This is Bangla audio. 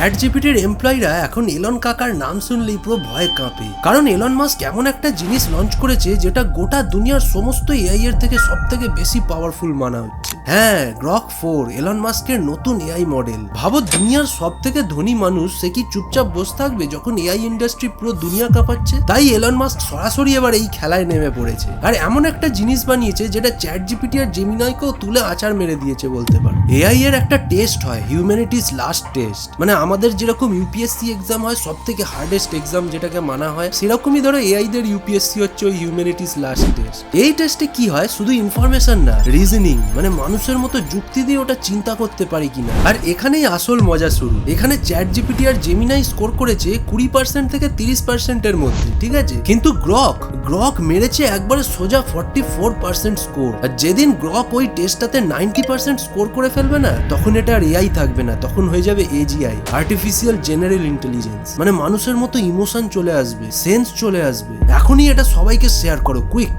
চ্যাট জিপিটির এমপ্লয়িরা এখন এলন কাকার নাম শুনলেই পুরো ভয়ে কাঁপে। কারণ এলন মাস্ক এমন একটা জিনিস লঞ্চ করেছে যেটা গোটা দুনিয়ার সমস্ত এআই এর থেকে সব থেকে বেশি পাওয়ারফুল মানা হচ্ছে। হ্যাঁ গ্রক ফোর এলন মাস্কের নতুন এআই মডেল ভাবো দুনিয়ার সব থেকে ধনী মানুষ, সে কি চুপচাপ বসে থাকবে যখন এআই ইন্ডাস্ট্রি পুরো দুনিয়া কাঁপাচ্ছে? তাই এলন মাস্ক সরাসরি এবার এই খেলায় নেমে পড়েছে। আর এমন একটা জিনিস বানিয়েছে যেটা চ্যাট জিপিটি আর জেমিনাইকেও তুলে আচার মেরে দিয়েছে বলতে পারো। এআই এর একটা টেস্ট হয় হিউম্যানিটিস লাস্ট টেস্ট মানে আমাদের যেরকম ইউপিএসসি এক্সাম হয় সব থেকে হার্ডেস্ট এক্সাম যেটাকে মানা হয়, সেরকমই ধরো এআই দের ইউপিএসসি হচ্ছে ওই হিউম্যানিটিস লাস্ট টেস্ট এই টেস্টে কি হয়? শুধু ইনফরমেশন না রিজনিং মানে মানুষের মতো যুক্তি দিয়ে ওটা চিন্তা করতে পারি কিনা। আর এখানেই আসল মজা শুরু। এখানে চ্যাট জিপিটি আর জেমিনাই স্কোর করেছে কুড়ি পার্সেন্ট থেকে তিরিশ পার্সেন্টের মধ্যে, ঠিক আছে? কিন্তু গ্রক গ্রক মেরেছে একবারে সোজা ফর্টি ফোর পার্সেন্ট স্কোর আর যেদিন গ্রক ওই টেস্টটাতে নাইনটি পার্সেন্ট স্কোর করে ফেলবে না, তখন এটা আর এআই থাকবে না, তখন হয়ে যাবে এজিআই আর্টিফিশিয়াল জেনারেল ইন্টেলিজেন্স মানে মানুষের মতো ইমোশন চলে আসবে সেন্স চলে আসবে। এখনই এটা সবাইকে শেয়ার করো কুইক